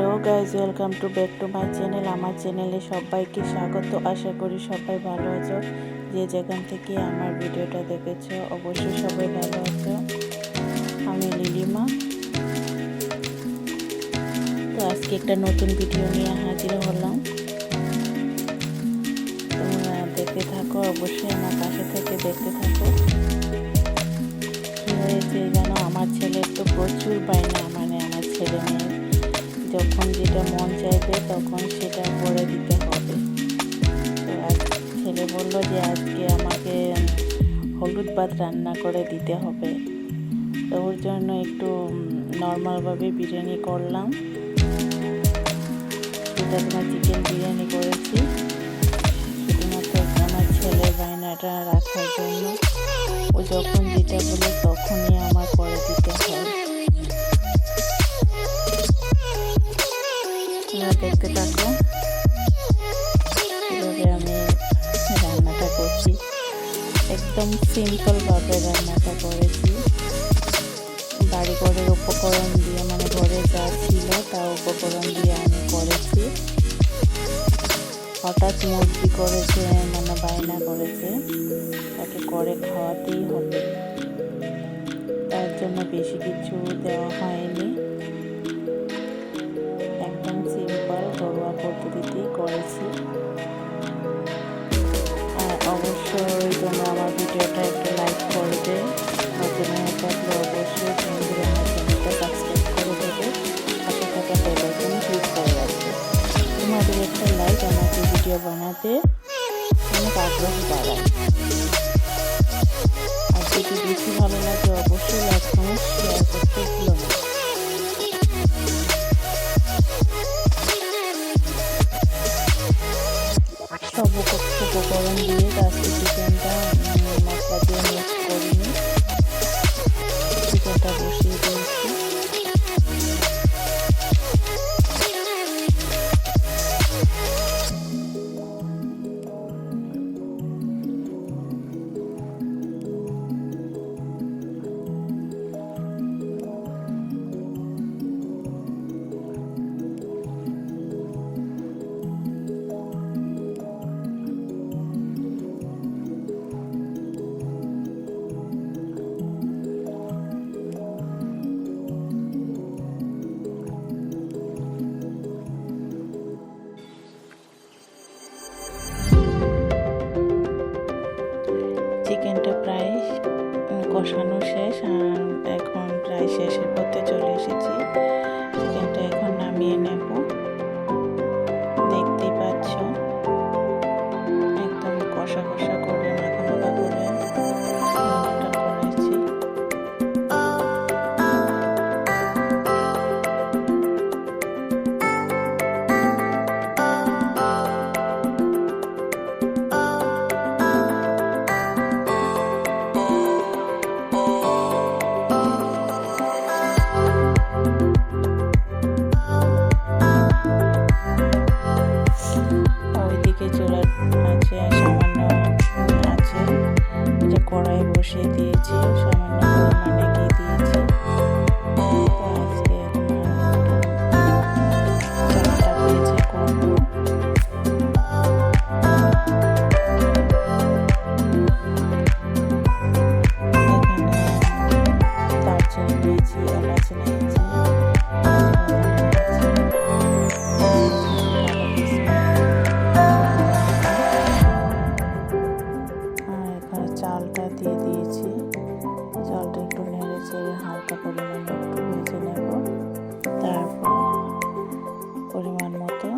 Hello guys welcome to back to my channel. আমার চ্যানেলে সবাইকে স্বাগত। আশা করি সবাই ভালো আছো। যে যেখান থেকে আমার ভিডিওটা দেখেছ, অবশ্যই সবাই ভালো আছো। আমি লিলিমা। তো আজকে একটা নতুন ভিডিও নিয়ে হাজির হলাম। তোমরা দেখতে থাকো, অবশ্যই আমার পাশে থেকে দেখতে থাকো। কি হয়েছে জানো? আমার ছেলের তো প্রচুর বায়না মানে আমার ছেলে মেয়ে। যখন যেটা মন চাইবে তখন সেটা করে দিতে হবে। তো আজ ছেলে বলল যে আজকে আমাকে হলুদ ভাত রান্না করে দিতে হবে। তো ওর জন্য একটু নর্মালভাবে বিরিয়ানি করলাম। সেটা তোমার চিকেন বিরিয়ানি করেছি। আমার ছেলের রাখার জন্য। ও যখন যেটা বলে তখনই আমার করে দিতে হয় দেখতে থাকো আমি রান্নাটা করছি। একদম সিম্পলভাবে রান্নাটা করেছি। বাড়ি ঘরের উপকরণ দিয়ে মানে ঘরে যা ছিল তা উপকরণ দিয়ে আমি করেছি। হঠাৎ মুরগি করেছে মানে বায়না করেছে। তাকে করে খাওয়াতেই হবে। তার জন্য বেশি কিছু দেওয়া হয়নি। বানাতে। অনেক আগ্রহ বাড়ায় দিয়েছি। জলটা একটু নেড়ে চেড়ে হালকা পরিমাণে একটু ভেজে নেব। তারপর পরিমাণ মতো